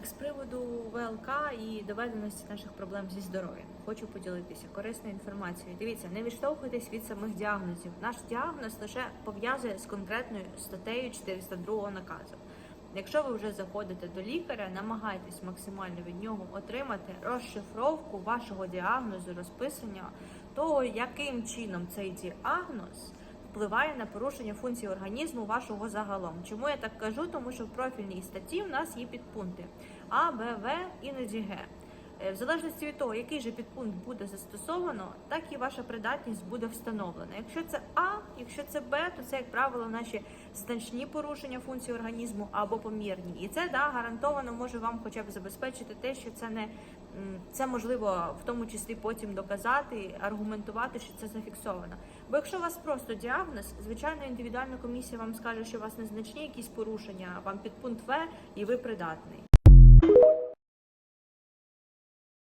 Так, з приводу ВЛК і доведеності наших проблем зі здоров'ям хочу поділитися корисною інформацією. Дивіться, не відштовхуйтесь від самих діагнозів. Наш діагноз лише пов'язує з конкретною статтею 402 наказу. Якщо ви вже заходите до лікаря, намагайтесь максимально від нього отримати розшифровку вашого діагнозу, розписання того, яким чином цей діагноз впливає на порушення функцій організму вашого загалом. Чому я так кажу? Тому що в профільній статті в нас є підпункти А, Б, В, іноді Г. Е, В залежності від того, який же підпункт буде застосовано, так і ваша придатність буде встановлена. Якщо це А, якщо це Б, то це, як правило, наші значні порушення функцій організму або помірні. І це да, гарантовано може вам хоча б забезпечити те, що це не це можливо в тому числі потім доказати, аргументувати, що це зафіксовано. Бо якщо у вас просто діагноз, звичайно, індивідуальна комісія вам скаже, що у вас незначні якісь порушення, вам підпункт В і ви придатний.